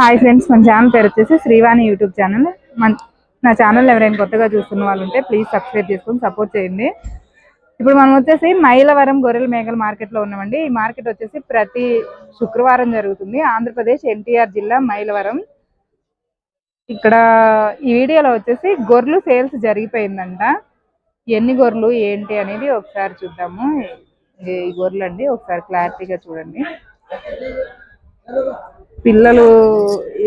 Hi friends మన channel పేరు వచ్చేసి శ్రీవాణి యూట్యూబ్ ఛానల్. మన నా ఛానల్ ఎవరైనా కొత్తగా చూస్తున్న వాళ్ళు ఉంటే ప్లీజ్ సబ్స్క్రైబ్ చేసుకొని సపోర్ట్ చేయండి. ఇప్పుడు మనం వచ్చేసి మైలవరం గొర్రెల మేకల మార్కెట్లో ఉన్నామండి. ఈ మార్కెట్ వచ్చేసి ప్రతి శుక్రవారం జరుగుతుంది. ఆంధ్రప్రదేశ్ ఎన్టీఆర్ జిల్లా మైలవరం. ఇక్కడ ఈ వీడియోలో వచ్చేసి గొర్రెలు సేల్స్ జరిగిపోయిందంట. ఎన్ని గొర్రెలు ఏంటి అనేది ఒకసారి చూద్దాము. ఈ- గొర్రెలు అండి ఒకసారి క్లారిటీగా చూడండి. పిల్లలు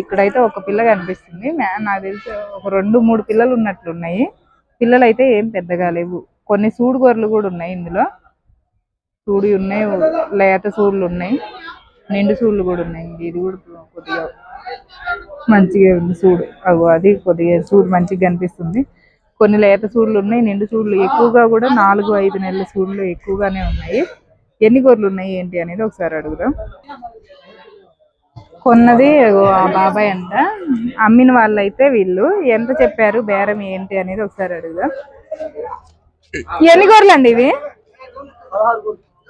ఇక్కడైతే ఒక పిల్ల కనిపిస్తుంది. నాకు తెలిసి ఒక రెండు మూడు పిల్లలు ఉన్నట్లున్నాయి పిల్లలు అయితే ఏం పెద్దగా లేవు. కొన్ని సూడు గొర్రెలు కూడా ఉన్నాయి ఇందులో. సూడి ఉన్నాయి లేత సూళ్ళు ఉన్నాయి. నిండు సూళ్ళు కూడా ఉన్నాయి. ఇది కూడా కొద్దిగా మంచిగా ఉంది సూడు. అగో అది కొద్దిగా సూడు మంచిగా కనిపిస్తుంది. కొన్ని లేత సూళ్ళు ఉన్నాయి నిండు సూళ్ళు. ఎక్కువగా కూడా నాలుగు ఐదు నెలల సూళ్ళు ఎక్కువగానే ఉన్నాయి. ఎన్ని గొర్రెలు ఉన్నాయి ఏంటి అనేది ఒకసారి అడుగుదాం. కొన్నది ఆ బాబాయ్ అంట. అమ్మిన వాళ్ళైతే వీళ్ళు. ఎంత చెప్పారు? బేరం ఏంటి అనేది ఒకసారి అడుగుదాం. ఎన్ని గొర్రెలు అండి ఇవి?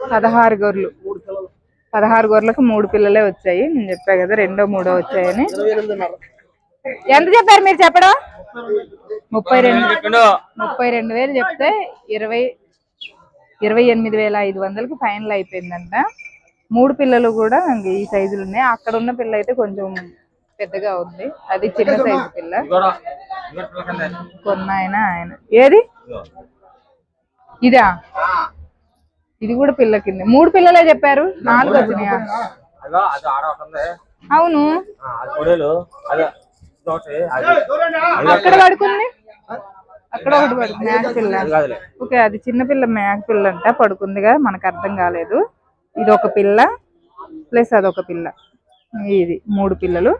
పదహారు గొర్రెలు. పదహారు గొర్రెలకు మూడు పిల్లలే వచ్చాయి. నేను చెప్పా కదా రెండో మూడో వచ్చాయని. ఎంత చెప్పారు మీరు చెప్పడం? ముప్పై రెండు. ముప్పై రెండు వేలు చెప్తే ఇరవై ఇరవై ఎనిమిది వేల ఐదు వందలకు ఫైనల్ అయిపోయిందంట. మూడు పిల్లలు కూడా ఇంక ఈ సైజులు ఉన్నాయి. అక్కడ ఉన్న పిల్ల అయితే కొంచెం పెద్దగా ఉంది. అది చిన్న సైజు పిల్ల. కొన్న ఆయన ఆయన. ఏది? ఇదా? ఇది కూడా పిల్ల కింద. మూడు పిల్లలే చెప్పారు. నాలుగు వచ్చినాయా? అవును. అక్కడ పడుకుంది? అక్కడ ఒకటి పడుకుంది. మేక పిల్ల. ఓకే అది చిన్న పిల్ల మేక పిల్ల అంట. పడుకుందిగా. మనకు అర్థం కాలేదు. ఇది ఒక పిల్ల ప్లస్ అదొక పిల్ల. ఇది మూడు పిల్లలు.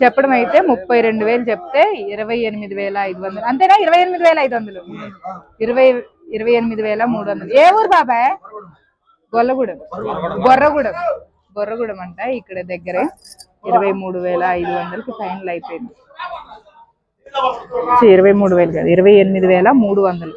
చెప్పడం అయితే ముప్పై రెండు వేలు చెప్తే ఇరవై ఎనిమిది వేల ఐదు వందలు. అంతేనా? ఇరవై ఎనిమిది వేల ఐదు వందలు. ఇరవై ఇరవై ఎనిమిది వేల మూడు వందలు. ఏ ఊరు బాబాయ్? గొల్లగూడెం. గొర్రగూడెం గొర్రగూడెం అంట ఇక్కడ దగ్గరే. ఇరవై మూడు వేల ఐదు వందలకి ఫైనల్ అయిపోయింది. ఇరవై మూడు వేలు కాదు. ఇరవై ఎనిమిది వేల మూడు వందలు.